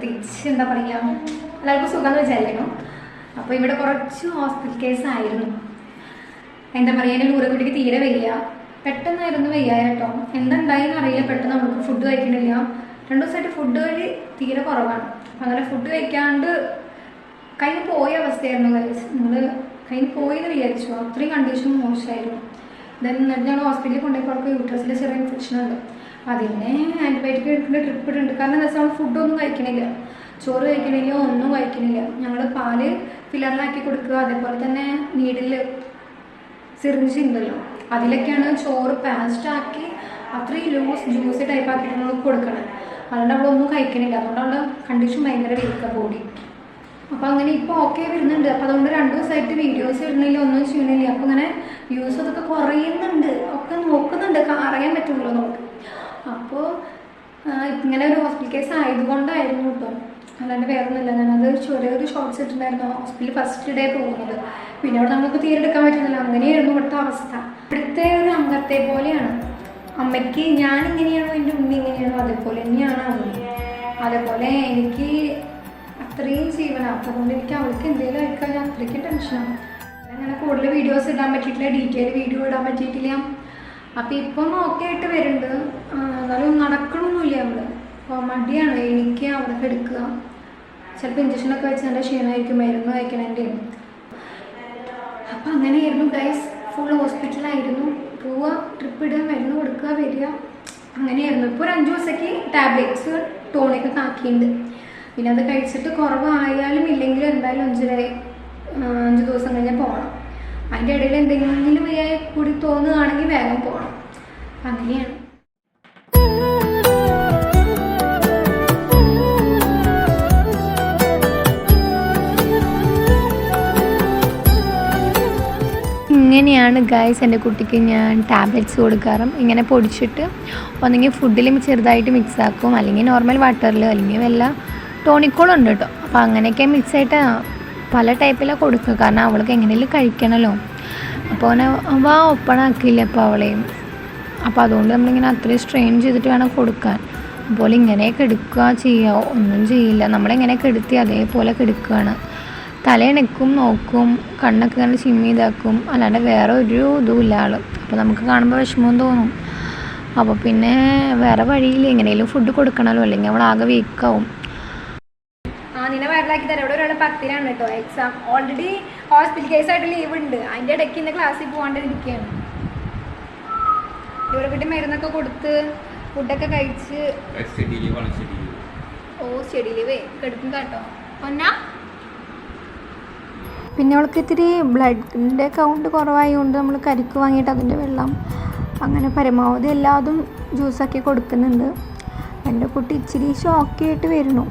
Which എന്താ പറയുക എല്ലാവർക്കും സുഖം എന്ന് വിചാരിക്കണം അപ്പോൾ ഇവിടെ കുറച്ച് ഹോസ്പിറ്റൽ കേസ് ആയിരുന്നു. എന്താ പറയുക എന്റെ ലൂറക്കുട്ടിക്ക് തീരെ വയ്യ. പെട്ടെന്നായിരുന്നു വയ്യ കേട്ടോ. എന്തുണ്ടായിന്ന് അറിയില്ല പെട്ടെന്ന് നമുക്ക് ഫുഡ് കഴിക്കണില്ല. രണ്ടു ദിവസമായിട്ട് ഫുഡ് കഴി തീരെ കുറവാണ്. അപ്പം അങ്ങനെ ഫുഡ് കഴിക്കാണ്ട് കയ്യിൽ പോയ അവസ്ഥയായിരുന്നു കഴിച്ച് നിങ്ങൾ കയ്യിൽ പോയി എന്ന് വിചാരിച്ചു. അത്രയും കണ്ടീഷൻ മോശമായിരുന്നു. ദെൻ എന്നിട്ട് ഞങ്ങൾ ഹോസ്പിറ്റലിൽ കൊണ്ടുപോയപ്പോൾ അവൾക്ക് യൂട്രസിൽ ചെറിയ ഇൻഫെക്ഷൻ ഉണ്ട്. അതിനെ ആന്റിബയോട്ടിക് എടുക്കേണ്ട ട്രിപ്പ് ഇട്ടുണ്ട് കാരണം എന്താ വെച്ചാൽ ഫുഡൊന്നും കഴിക്കണില്ല. ചോറ് കഴിക്കണില്ല ഒന്നും കഴിക്കണില്ല. ഞങ്ങൾ പാൽ ഫില്ലറിലാക്കി കൊടുക്കുക. അതേപോലെ തന്നെ നീഡിൽ സിറിഞ്ച് ഉണ്ടല്ലോ അതിലൊക്കെയാണ് ചോറ് പാസ്റ്റാക്കി അത്രയും ലൂസ് ജ്യൂസ് ടൈപ്പ് ആക്കിയിട്ട് നമ്മൾ കൊടുക്കണം അതുകൊണ്ട് അവളൊന്നും കഴിക്കണില്ല. അതുകൊണ്ട് അവളുടെ കണ്ടീഷൻ ഭയങ്കര വീക്ക ബോഡി അപ്പോൾ അങ്ങനെ ഇപ്പോൾ ഓക്കെ വരുന്നുണ്ട്. അപ്പോൾ അതുകൊണ്ട് രണ്ട് ദിവസമായിട്ട് വീഡിയോസ് ഇടണില്ല ഒന്നും ചെയ്യണില്ല. അപ്പോൾ അങ്ങനെ വ്യൂസ് അതൊക്കെ കുറയുന്നുണ്ട്. ഒക്കെ നോക്കുന്നുണ്ട്. അറിയാൻ പറ്റുള്ളൂ നമുക്ക്. അപ്പോൾ ഇങ്ങനെ ഒരു ഹോസ്പിറ്റൽ കേസ് ആയതുകൊണ്ടായിരുന്നു കേട്ടോ അല്ലാണ്ട് വേറെ ഒന്നുമില്ല ഞാനത് ചെറിയൊരു ഷോർട്ട്സ് ഇട്ടിട്ടുണ്ടായിരുന്നു. ഹോസ്പിറ്റലിൽ ഫസ്റ്റ് ഡേ പോകുന്നത്. പിന്നെ അവിടെ നമുക്ക് തീരെ എടുക്കാൻ പറ്റുന്നില്ല. അങ്ങനെയായിരുന്നു ഇവിടുത്തെ അവസ്ഥ. ഇവിടുത്തെ ഒരു അംഗത്തെ പോലെയാണ്. അമ്മയ്ക്ക് ഞാൻ ഇങ്ങനെയാണോ എന്റെ ഉമ്മ ഇങ്ങനെയാണോ? അതേപോലെ തന്നെയാണ് അമ്മ അതേപോലെ എനിക്ക് അത്രയും അപ്പോൾ അതുകൊണ്ട് എനിക്ക് അവൾക്ക് എന്തെങ്കിലും ആയിക്കാൻ ഞാൻ അത്രയ്ക്കും ടെൻഷനാണ് അങ്ങനെ കൂടുതൽ വീഡിയോസ് ഇടാൻ പറ്റിയിട്ടില്ല. ഡീറ്റെയിൽ വീഡിയോ ഇടാൻ പറ്റിയിട്ടില്ല. അപ്പോൾ ഇപ്പം ഓക്കെ ആയിട്ട് വരുന്നുണ്ട്. എന്നാലും നടക്കണമൊന്നുമില്ല നമ്മൾ. അപ്പോൾ മടിയാണ് എനിക്ക് അവിടെ എടുക്കുക ചിലപ്പോൾ ഇഞ്ചക്ഷനൊക്കെ വെച്ച് നല്ല ക്ഷീണമായിരിക്കും മരുന്ന് കഴിക്കണേന്റെ അപ്പം അങ്ങനെയായിരുന്നു ഗൈസ് ഫുൾ ഹോസ്പിറ്റലായിരുന്നു പോവുക ട്രിപ്പ് ഇടുക മരുന്ന് കൊടുക്കുക വരിക. അങ്ങനെയായിരുന്നു. ഇപ്പോൾ ഒരു അഞ്ച് ദിവസത്തേക്ക് ടാബ്ലറ്റ്സ് ടോണിക്ക് ആക്കിയിട്ടുണ്ട്. പിന്നെ അത് കഴിച്ചിട്ട് കുറവായാലും ഇല്ലെങ്കിലും എന്തായാലും അഞ്ചര അഞ്ച് ദിവസം കഴിഞ്ഞാൽ പോകണം അതിന്റെ ഇടയിൽ എന്തെങ്കിലും വയ്യായി കൂടി തോന്നുകയാണെങ്കിൽ വേഗം പോകണം അങ്ങനെയാണ്. ഇങ്ങനെയാണ് ഗൈസ് എന്റെ കുട്ടിക്ക് ഞാൻ ടാബ്ലറ്റ്സ് കൊടുക്കാറും. ഇങ്ങനെ പൊടിച്ചിട്ട് ഒന്നെങ്കിൽ ഫുഡിൽ ചെറുതായിട്ട് മിക്സ് ആക്കും. അല്ലെങ്കിൽ നോർമൽ വാട്ടറിൽ അല്ലെങ്കിൽ വല്ല ടോണിക്കോളും ഉണ്ട് കേട്ടോ അപ്പോൾ അങ്ങനെയൊക്കെ മിക്സ് ആയിട്ട് പല ടൈപ്പിലാണ് കൊടുക്കുക. കാരണം അവൾക്ക് എങ്ങനെയും കഴിക്കണമല്ലോ അപ്പോൾ അവനെ അവ ഒപ്പണാക്കിയില്ല അപ്പോൾ അവളെയും. അപ്പോൾ അതുകൊണ്ട് നമ്മളിങ്ങനെ അത്രയും സ്ട്രെയിൻ ചെയ്തിട്ട് വേണം കൊടുക്കാൻ. അതുപോലെ ഇങ്ങനെയൊക്കെ എടുക്കുക ചെയ്യുക ഒന്നും ചെയ്യില്ല. നമ്മളിങ്ങനെ കെടുത്തി അതേപോലെ കെടുക്കുകയാണ് തലയിണക്കും നോക്കും കണ്ണൊക്കെ ഇങ്ങനെ ചിമ്മി ഇതാക്കും അല്ലാണ്ട് വേറെ ഒരു ഇതും ഇല്ല ആൾ അപ്പോൾ നമുക്ക് കാണുമ്പോൾ വിഷമം തോന്നും. അപ്പോൾ പിന്നെ വേറെ വഴിയില്ല? എങ്ങനെയും ഫുഡ് കൊടുക്കണമല്ലോ അല്ലെങ്കിൽ അവൾ ആകെ വീക്കാവും ആ നിന്നെ വയറിലാക്കി തരാം. ഇവിടെ ഒരാൾ പത്തിലാണ് കേട്ടോ. എക്സാം ഓൾറെഡി ഹോസ്പിറ്റൽ കേസ് ആയിട്ട് ലീവ് ഉണ്ട്. അതിന്റെ ഇടയ്ക്ക് ഇന്ന് ക്ലാസ്സിൽ പോകാണ്ടിരിക്കുകയാണ് ഇവിടെ വീട്ടിൽ മരുന്നൊക്കെ കൊടുത്ത് ഫുഡൊക്കെ കഴിച്ച് ഓ സ്റ്റഡി ലീവേ കെടുക്കും കേട്ടോ. ഒന്നാ പിന്നെ അവൾക്ക് ഇത്തിരി ബ്ലഡിന്റെ കൗണ്ട് കുറവായതുകൊണ്ട് നമ്മൾ കരിക്ക് വാങ്ങിയിട്ട് അതിന്റെ വെള്ളം അങ്ങനെ പരമാവധി എല്ലാതും ജ്യൂസാക്കി കൊടുക്കുന്നുണ്ട്. എന്റെ കുട്ടി ഇച്ചിരി ഷോക്കായിട്ട് വരുന്നു.